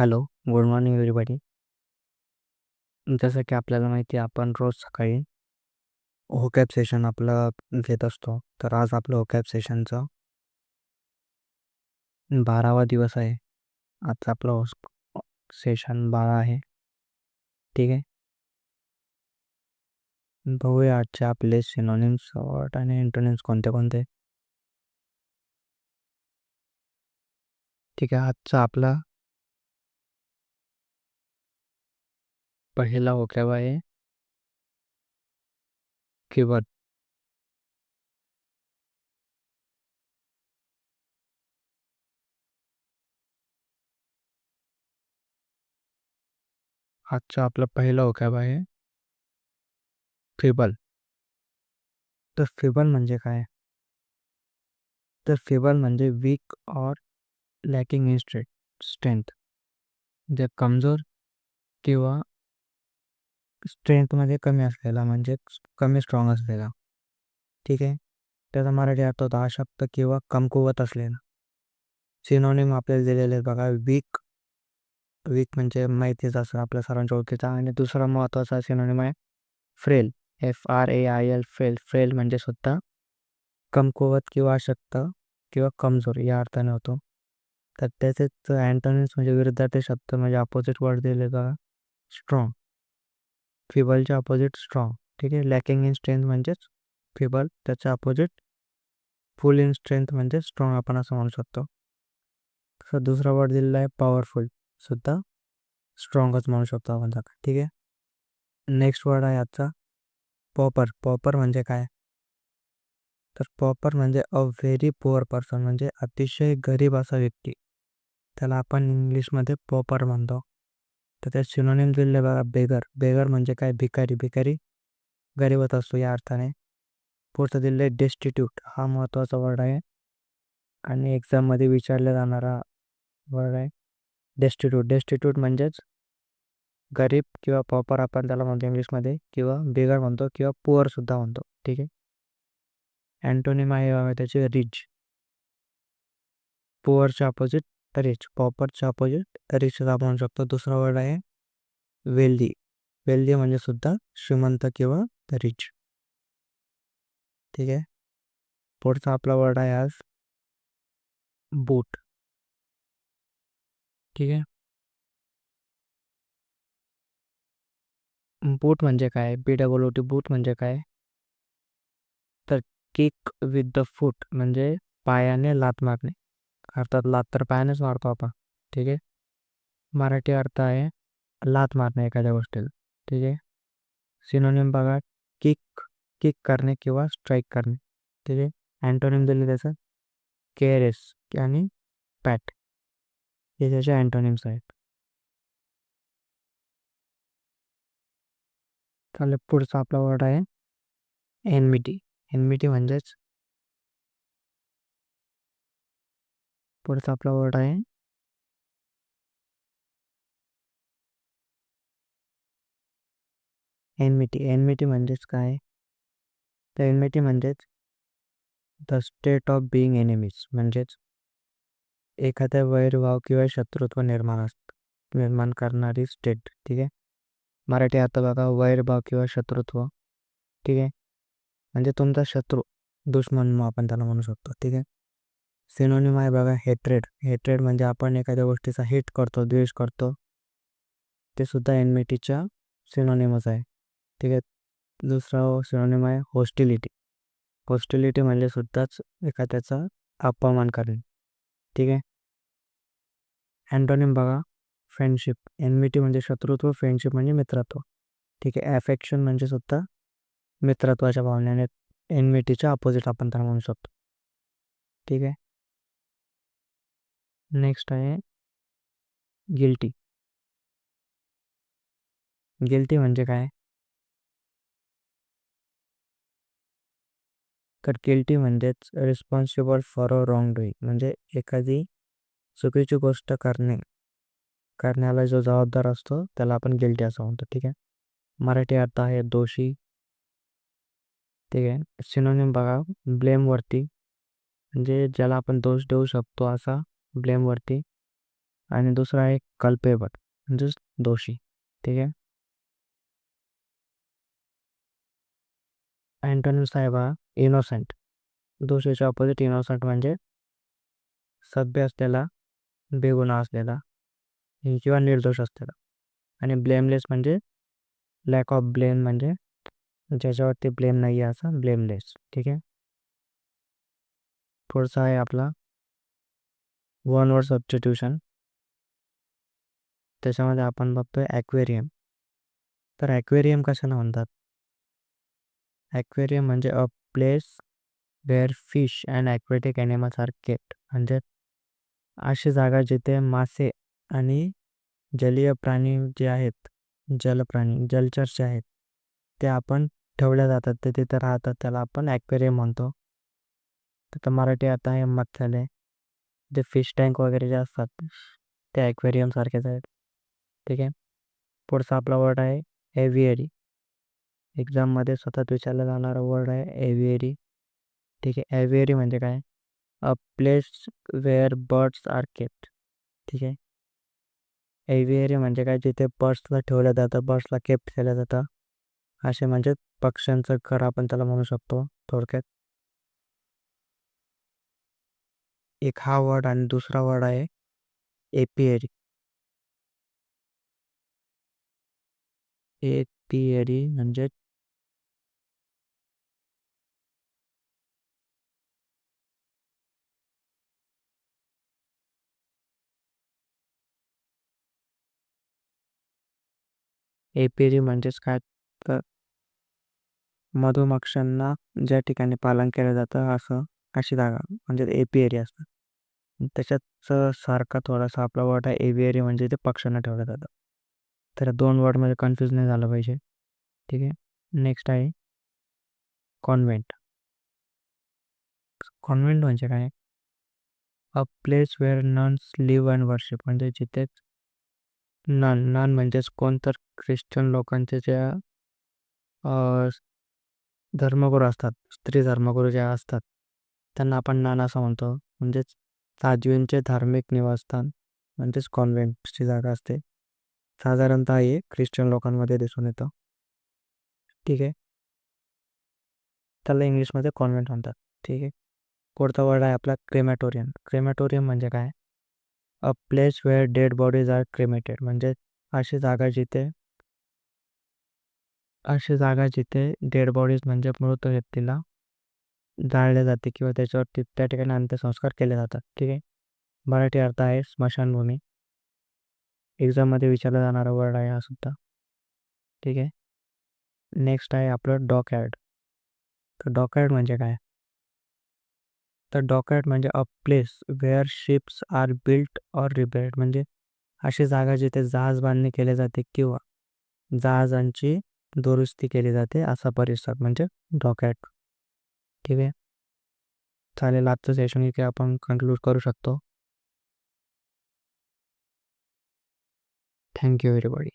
Hello, good morning everybody. जसं की आपल्याला माहिती आहे, आपण रोज सकाळी होकॅप सेशन आपलं घेत असतो. तर आज आपलं होकॅप सेशनचं बारावा दिवस आहे. आजचं आपलं सेशन बारा आहे. ठीक आहे. बघूया आजचे आपले सिनोनिम्स आणि इंटोनिम्स कोणते कोणते. ठीक आहे. आजचा आपला पहिला होकॅब आहे कीवर्ड. आजचा आपला पहिला होकॅब आहे फिबल. तर फिबल म्हणजे काय? तर फिबल म्हणजे वीक और लॅकिंग इन स्ट्रेंथ. जे कमज़ोर किंवा स्ट्रेंथमध्ये कमी असलेला म्हणजे कमी स्ट्रॉंग असलेला. ठीक आहे. त्याचा मराठी अर्थ होता अशक्त किंवा कमकुवत असलेला. सिनोनिम आपल्याला दिलेले बघा वीक वीक म्हणजे माहितीच असं आपल्या सर्वांच्या ओळखीचा. आणि दुसरा महत्त्वाचा सिनोनिम आहे frail F R A I L frail frail म्हणजे सुद्धा कमकुवत किंवा अशक्त किंवा कमजोर या अर्थाने होतो. तर त्याचेच अँटोनिम्स म्हणजे विरुद्धार्थी शब्द म्हणजे अपोजिट वर्ड दिले बघा स्ट्रॉंग फेबलच्या अपोजिट स्ट्रॉंग ठीक आहे? लॅकिंग इन स्ट्रेंथ म्हणजेच फेबल त्याच्या अपोजिट फुल इन स्ट्रेंथ म्हणजे स्ट्रॉंग आपण असं म्हणू शकतो. तसं दुसरा वर्ड दिलेला आहे पॉवरफुल सुद्धा स्ट्रॉंगच म्हणू शकतो आपण त्याला. ठीक आहे? नेक्स्ट वर्ड आहे आजचा पॉपर पॉपर म्हणजे काय? तर पॉपर म्हणजे अ व्हेरी पुअर पर्सन म्हणजे अतिशय गरीब असा व्यक्ती. त्याला आपण इंग्लिशमध्ये पॉपर म्हणतो. तर त्या सिनोनिम दिले बघा बेगर बेगर म्हणजे काय? भिकारी. भिकारी गरीबच असतो या अर्थाने. पुढचं दिले डेस्टिट्यूट हा महत्त्वाचा वर्ड आहे. आणि एक्झाममध्ये विचारला जाणारा वर्ड आहे डेस्टिट्यूट डेस्टिट्यूट म्हणजेच गरीब किंवा पॉपर आपण त्याला म्हणतो इंग्लिशमध्ये किंवा बेगर म्हणतो किंवा पुअर सुद्धा म्हणतो. ठीक आहे? अँटोनिम आहे त्याचे. रिच पुअरच्या अपोजिट रिच पॉपरच्या अपोजिट रिच आपण म्हणू शकतो दुसरा वर्ड आहे वेल्दी. वेल्दी म्हणजे सुद्धा श्रीमंत किंवा रिच ठीक आहे? पुढचा आपला वर्ड आहे आज बूट. ठीक आहे? बूट म्हणजे काय? बी डबल टी बूट म्हणजे काय? तर किक विथ द फूट म्हणजे पायाने लात मारणे. अर्थात लात तर पायानेच मारतो आपण ठीक आहे? मराठी अर्थ आहे लात मारणे एखाद्या गोष्टीला ठीक आहे? सिनोनिम बघा किक किक करणे किंवा स्ट्राईक करणे ठीक आहे? अँटोनिम दिले त्याचं केअरेस आणि पॅट हे त्याचे अँटोनिम्स आहेत. चालेल पुढचा आपला वर्ड आहे एनमिटी एनमिटी म्हणजेच पुढचा आपला वर्ड आहे. एनमिटी एनमिटी म्हणजेच काय? तर एनमिटी म्हणजेच the state of being enemies म्हणजेच एखाद्या वैरभाव किंवा शत्रुत्व निर्माण असत निर्माण करणारी स्टेट ठीक आहे? मराठी आता बघा वैरभाव किंवा शत्रुत्व ठीक आहे? म्हणजे तुमचा शत्रू दुश्मन आपण त्याला म्हणू शकतो ठीक आहे? सिनोनिम आहे बघा हेट्रेड हेट्रेड म्हणजे आपण एखाद्या गोष्टीचा हिट करतो द्वेष करतो ते सुद्धा एनमिटीच्या सिनोनिमच आहे. ठीक आहे? दुसरा सिनोनिम आहे होस्टिलिटी होस्टिलिटी म्हणजे सुद्धाच एखाद्याचा अपमान करणे. ठीक आहे? अँटोनिम बघा फ्रेंडशिप एनमिटी म्हणजे शत्रुत्व फ्रेंडशिप म्हणजे मित्रत्व. ठीक आहे? ॲफेक्शन म्हणजे सुद्धा मित्रत्वाच्या भावनेने एनमिटीच्या अपोजिट आपण तर म्हणू शकतो. ठीक आहे? नेक्स्ट आहे गिल्टी. गिल्टी म्हणजे काय? तर गिल्टी म्हणजेच responsible for a wrong doing म्हणजे एखादी चुकीची गोष्ट करणे करण्याला जो जबाबदार असतो त्याला आपण गिल्टी असं म्हणतो ठीक आहे? मराठी अर्थ आहे दोषी ठीक आहे? सिनोनिम बघा ब्लेमवरती म्हणजे ज्याला आपण दोष देऊ शकतो असा ब्लेमवरती आणि दुसरा आहे कल्पेबल म्हणजेच दोषी. ठीक आहे? अँटोनिम साहेब हा इनोसेंट दोषीच्या ऑपोजिट इनोसेंट म्हणजे सभ्य असलेला बेगुणा असलेला किंवा निर्दोष असलेला. आणि ब्लेमलेस म्हणजे लॅक ऑफ ब्लेम म्हणजे ज्याच्यावरती ब्लेम नाही आहे असं ब्लेमलेस ठीक आहे? पुढचा आहे आपला वन वर्ड सब्स्टिट्यूशन. त्याच्यामध्ये आपण बघतोय ॲक्वेरियम. तर ॲक्वेरियम कशाला म्हणतात? ॲक्वेरियम म्हणजे a place where fish and aquatic animals are kept म्हणजे अशी जागा जिथे मासे आणि जलीय प्राणी जे आहेत जलप्राणी जलचर जे आहेत ते आपण ठेवल्या जातात. ते तिथे राहतात त्याला आपण ॲक्वेरियम म्हणतो. तर मराठी आता आहे मत्स्यालय जे फिश टँक वगैरे जे असतात ते ॲक्वेरियम सारखेच आहेत. ठीक आहे? पुढचा आपला वर्ड आहे एव्हियरी एक्झाममध्ये सतत विचारला जाणारा वर्ड आहे एव्हिएरी ठीक आहे? एव्हिएरी म्हणजे काय? A place where birds are kept ठीक आहे? एव्हिएरी म्हणजे काय? जिथे बर्ड्सला ठेवलं जातं बर्ड्सला केप्ट केलं जातं. असे म्हणजे पक्ष्यांचं घर आपण त्याला म्हणू शकतो थोडक्यात. एक हा वर्ड आणि दुसरा वर्ड आहे एपियरी. एपियरी म्हणजे एपियरी म्हणजेच काय तर मधुमक्षांना ज्या ठिकाणी पालन केलं जातं असं अशी जागा म्हणजे एपिएरी असतात. त्याच्यात सारखा थोडासा आपला वर्ड आहे एवियरी म्हणजे ते पक्ष्यांना ठेवलं जातं. तर दोन वर्डमध्ये कन्फ्यूज नाही झालं पाहिजे. ठीक आहे? नेक्स्ट आहे. कॉन्व्हेंट कॉन्व्हेंट म्हणजे काय? A place where nuns live and worship म्हणजे जिथे नन नन म्हणजेच कोणतर ख्रिश्चन लोकांचे ज्या धर्मगुरू असतात स्त्री धर्मगुरू ज्या असतात त्यांना आपण नाना असं म्हणतो. म्हणजेच साध्वींचे धार्मिक निवासस्थान म्हणजेच कॉन्व्हेंटची जागा असते. साधारणतः हे ख्रिश्चन लोकांमध्ये दिसून येतं. ठीक आहे. त्याला इंग्लिशमध्ये कॉन्व्हेंट म्हणतात. ठीक आहे. पुढचा वर्ड आहे आपला क्रेमॅटोरियम क्रेमॅटोरियम म्हणजे काय? A place where dead bodies are cremated म्हणजे अशी जागा जिथे अशी जागा जिथे डेड बॉडीज म्हणजे मृत व्यक्तीला जाळले जाते किंवा त्याच्यावरती त्या ठिकाणी अंत्यसंस्कार केले जातात. ठीक आहे? मराठी अर्थ आहे स्मशानभूमी. एक्झाममध्ये विचारला जाणारा वर्ड आहे हा सुद्धा. ठीक आहे? नेक्स्ट आहे आपलं डॉकॅड तर डॉकॅड म्हणजे काय? तर डॉकॅड म्हणजे a place where ships are built or repaired म्हणजे अशी जागा जिथे जहाज बांधणी केली जाते किंवा जहाजांची दुरुस्ती केली जाते असा परिसर म्हणजे डॉकॅट ठीक आहे चालेल आजचं सेशन इथे आपण कन्क्लूड करू शकतो थँक्यू एव्हरीबडी